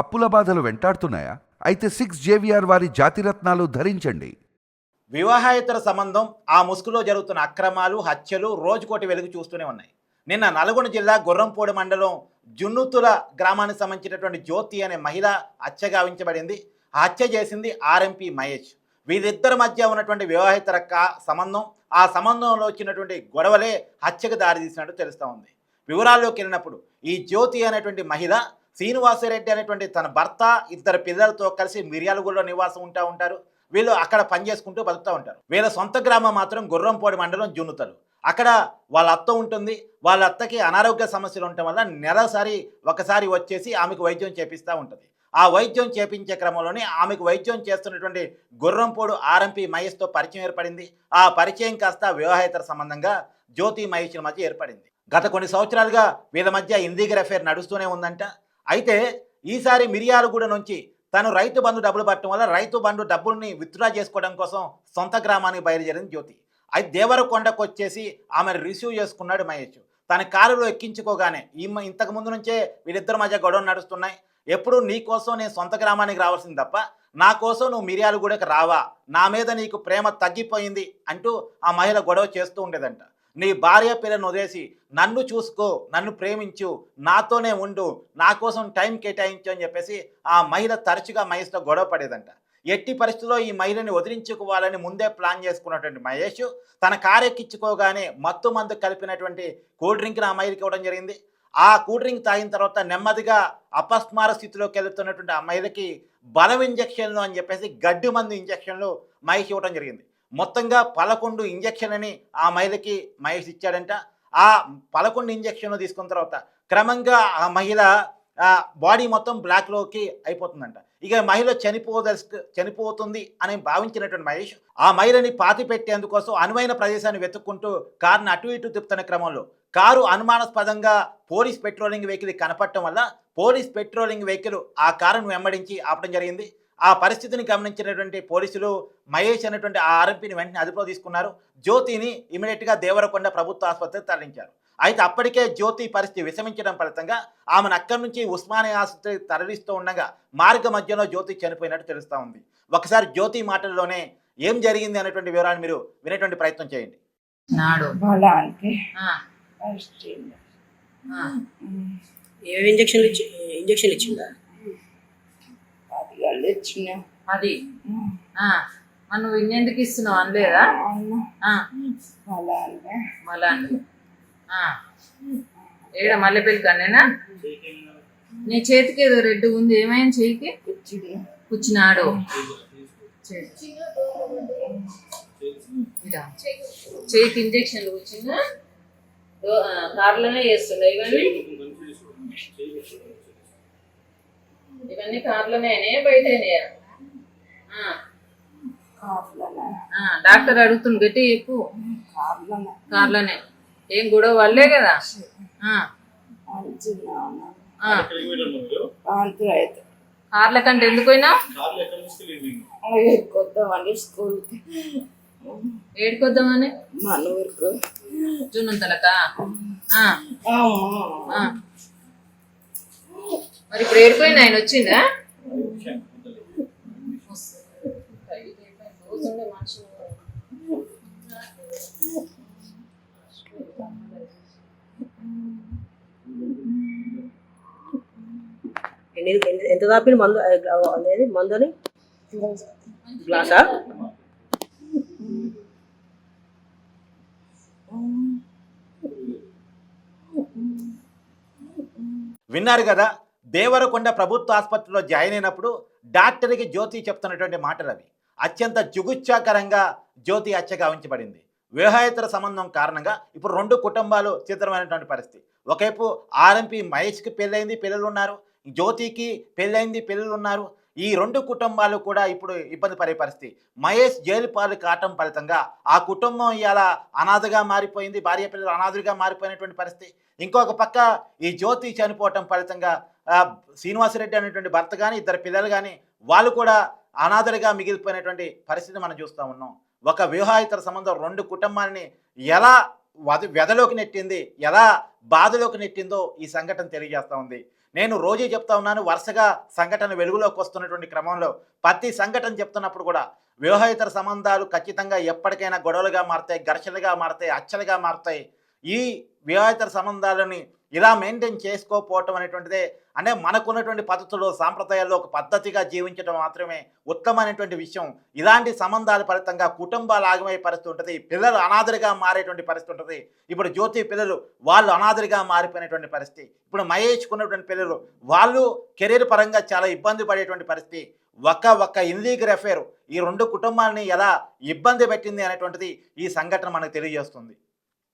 అప్పుల బాధలు వెంటాడుతున్నాయా? అయితే సిక్స్ జేవిఆర్ వారి జాతిరత్నాలు ధరించండి. వివాహేతర సంబంధం ఆ ముసుగులో జరుగుతున్న అక్రమాలు హత్యలు రోజుకోటి వెలుగు చూస్తూనే ఉన్నాయి. నిన్న నల్గొండ జిల్లా గుర్రంపూడి మండలం జున్నుతుల గ్రామానికి సంబంధించినటువంటి జ్యోతి అనే మహిళ హత్య గావించబడింది. హత్య చేసింది ఆర్ఎంపీ మహేష్. వీరిద్దరి మధ్య ఉన్నటువంటి వివాహేతర కా సంబంధం ఆ సంబంధంలో వచ్చినటువంటి గొడవలే హత్యకు దారితీసినట్టు తెలుస్తూ ఉంది. వివరాల్లోకి వెళ్ళినప్పుడు ఈ జ్యోతి అనేటువంటి మహిళ శ్రీనివాసరెడ్డి అనేటువంటి తన భర్త ఇద్దరు పిల్లలతో కలిసి మిర్యాలగూడలో నివాసం ఉంటా ఉంటారు. వీళ్ళు అక్కడ పనిచేసుకుంటూ బతుకుతూ ఉంటారు. వీళ్ళ సొంత గ్రామం మాత్రం గుర్రంపోడి మండలం జున్నుతలు. అక్కడ వాళ్ళ అత్త ఉంటుంది. వాళ్ళ అత్తకి అనారోగ్య సమస్యలు ఉండటం వల్ల నెలసారి ఒకసారి వచ్చేసి ఆమెకు వైద్యం చేపిస్తూ ఉంటుంది. ఆ వైద్యం చేపించే క్రమంలోనే ఆమెకు వైద్యం చేస్తున్నటువంటి గుర్రంపోడు ఆర్ఎంపీ మహేష్తో పరిచయం ఏర్పడింది. ఆ పరిచయం కాస్త వివాహేతర సంబంధంగా జ్యోతి మహేష్ల మధ్య ఏర్పడింది. గత కొన్ని సంవత్సరాలుగా వీళ్ళ మధ్య ఇందిగర్ అఫేర్ నడుస్తూనే ఉందంట. అయితే ఈసారి మిరియాలగూడ నుంచి తను రైతు బంధు డబ్బులు పట్టడం వల్ల రైతు బంధు డబ్బుల్ని విత్డ్రా చేసుకోవడం కోసం సొంత గ్రామానికి బయలుదేరింది జ్యోతి. అయితే దేవరకొండకు వచ్చేసి ఆమెను రిసీవ్ చేసుకున్నాడు మహేష్. తన కారులో ఎక్కించుకోగానే ఈ ఇంతకు ముందు నుంచే వీళ్ళిద్దరి మధ్య గొడవలు నడుస్తున్నాయి. ఎప్పుడు నీ కోసం నేను సొంత గ్రామానికి రావాల్సింది తప్ప నా కోసం నువ్వు మిర్యాలగూడకు రావా? నా మీద నీకు ప్రేమ తగ్గిపోయింది అంటూ ఆ మహిళ గొడవ చేస్తూ ఉండేదంట. నీ భార్య పిల్లను వదిలేసి నన్ను చూసుకో నన్ను ప్రేమించు నాతోనే ఉండు నా కోసం టైం కేటాయించు అని చెప్పేసి ఆ మహిళ తరచుగా మహేష్తో గొడవ పడేదంట. ఎట్టి పరిస్థితుల్లో ఈ మహిళని వదిలించుకోవాలని ముందే ప్లాన్ చేసుకున్నటువంటి మహేష్ తన కారెక్కించుకోగానే మత్తు మందు కలిపినటువంటి కూల్ డ్రింక్ని ఆ మహిళకి ఇవ్వడం జరిగింది. ఆ కూల్ డ్రింక్ తాగిన తర్వాత నెమ్మదిగా అపస్మార స్థితిలోకి వెళుతున్నటువంటి ఆ మహిళకి బలం ఇంజక్షన్లు అని చెప్పేసి గడ్డి మందు ఇంజక్షన్లు మహేష్ ఇవ్వడం జరిగింది. మొత్తంగా పదకొండు ఇంజక్షన్లని ఆ మహిళకి మహేష్ ఇచ్చాడంట. ఆ పదకొండు ఇంజక్షన్లు తీసుకున్న తర్వాత క్రమంగా ఆ మహిళ బాడీ మొత్తం బ్లాక్లోకి అయిపోతుందంట. ఇక మహిళ చనిపోదలుసు చనిపోతుంది అని భావించినటువంటి మహేష్ ఆ మహిళని పాతి పెట్టేందుకోసం అనువైన ప్రదేశాన్ని వెతుక్కుంటూ కారుని అటు ఇటు తిప్పుతున్న క్రమంలో కారు అనుమానాస్పదంగా పోలీస్ పెట్రోలింగ్ వెహికల్ కనపడటం వల్ల పోలీస్ పెట్రోలింగ్ వెహికల్ ఆ కారును వెంబడించి ఆపడం జరిగింది. ఆ పరిస్థితిని గమనించినటువంటి పోలీసులు మహేష్ అనేటువంటి ఆ ఆరోపీని వెంటనే అదుపులో తీసుకున్నారు. జ్యోతిని ఇమీడియట్గా దేవరకొండ ప్రభుత్వ ఆసుపత్రికి తరలించారు. అయితే అప్పటికే జ్యోతి పరిస్థితి విషమించడం ఫలితంగా ఆమెను అక్కడి నుంచి ఉస్మానియా ఆసుపత్రికి తరలిస్తూ ఉండగా మార్గ మధ్యలో జ్యోతి చనిపోయినట్టు తెలుస్తూ ఉంది. ఒకసారి జ్యోతి మాటల్లోనే ఏం జరిగింది అనేటువంటి వివరాలు మీరు వినేటువంటి ప్రయత్నం చేయండి. నాడు. ఇంజక్షన్లు ఇచ్చి ఇంజక్షన్లు ఇచ్చిందా? ఇచ్చిన అది. నువ్వు ఇన్నెందుకు ఇస్తున్నావు? అనలేదా? మళ్ళా. ఏడ మల్లెపల్లి కన్నేనా నీ చేతికి ఏదో రెడ్ ఉంది ఏమైంది చేయికి కూర్చున్నాడు. చేయికి ఇంజక్షన్లు కూర్చున్నా కార్లోనే చేస్తుండే ఇవన్నీ? ఇవన్నీ కార్లోనే బయట డాక్టర్ అడుగుతుంది గట్టి చెప్పు. కార్లనే. ఏం గొడవ వల్లే కదా? కార్ల కంటే ఎందుకు పోయినా? కొద్దామని స్కూల్కి. ఏడుకొద్దామని? మన ఊరికి. జున్నంతలకా. మరి ఇప్పుడు ఏడిపోయింది ఆయన వచ్చిందా? ఎన్ని ఎంత- ఎంత దాపిన మందు అనేది మందుని? గ్లాసా? విన్నారు కదా దేవరకొండ ప్రభుత్వ ఆసుపత్రిలో జాయిన్ అయినప్పుడు డాక్టర్కి జ్యోతి చెప్తున్నటువంటి మాటలు అవి. అత్యంత జుగుచ్చాకరంగా జ్యోతి హత్య గావించబడింది. వివాహేతర సంబంధం కారణంగా ఇప్పుడు రెండు కుటుంబాలు చిత్రమైనటువంటి పరిస్థితి. ఒకవైపు ఆర్ఎంపీ మహేష్కి పెళ్ళైంది పిల్లలు ఉన్నారు జ్యోతికి పెళ్ళైంది పిల్లలు ఉన్నారు ఈ రెండు కుటుంబాలు కూడా ఇప్పుడు ఇబ్బంది పడే పరిస్థితి. మహేష్ జైలు పాలు కావటం ఫలితంగా ఆ కుటుంబం ఇవాళ అనాథగా మారిపోయింది భార్య పిల్లలు అనాథులుగా మారిపోయినటువంటి పరిస్థితి. ఇంకొక పక్క ఈ జ్యోతి చనిపోవటం ఫలితంగా శ్రీనివాసరెడ్డి అనేటువంటి భర్త కానీ ఇద్దరు పిల్లలు కానీ వాళ్ళు కూడా అనాథలుగా మిగిలిపోయినటువంటి పరిస్థితి మనం చూస్తూ ఉన్నాం. ఒక వివాహితర సంబంధం రెండు కుటుంబాలని ఎలా వద వెదలోకి నెట్టింది ఎలా బాధలోకి నెట్టిందో ఈ సంఘటన తెలియజేస్తూ ఉంది. నేను రోజే చెప్తా ఉన్నాను వరుసగా సంఘటన వెలుగులోకి వస్తున్నటువంటి క్రమంలో ప్రతి సంఘటన చెప్తున్నప్పుడు కూడా వివాహేతర సంబంధాలు ఖచ్చితంగా ఎప్పటికైనా గొడవలుగా మారుతాయి ఘర్షణగా మారుతాయి అచ్చలుగా మారుతాయి. ఈ వివాహేతర సంబంధాలని ఇలా మెయింటైన్ చేసుకోకపోవటం అనేటువంటిదే అంటే మనకున్నటువంటి పద్ధతులు సాంప్రదాయాల్లో ఒక పద్ధతిగా జీవించడం మాత్రమే ఉత్తమమైనటువంటి విషయం. ఇలాంటి సంబంధాల ఫలితంగా కుటుంబాలు ఆగమయ్యే పరిస్థితి ఉంటుంది. పిల్లలు అనాథరిగా మారేటువంటి పరిస్థితి ఉంటుంది. ఇప్పుడు జ్యోతి పిల్లలు వాళ్ళు అనాథరిగా మారిపోయినటువంటి పరిస్థితి. ఇప్పుడు మహేష్కున్నటువంటి పిల్లలు వాళ్ళు కెరీర్ పరంగా చాలా ఇబ్బంది పడేటువంటి పరిస్థితి. ఒక్క ఒక్క ఇన్లీగల్ అఫేర్. ఈ రెండు కుటుంబాలని ఎలా ఇబ్బంది పెట్టింది అనేటువంటిది ఈ సంఘటన మనకు తెలియజేస్తుంది.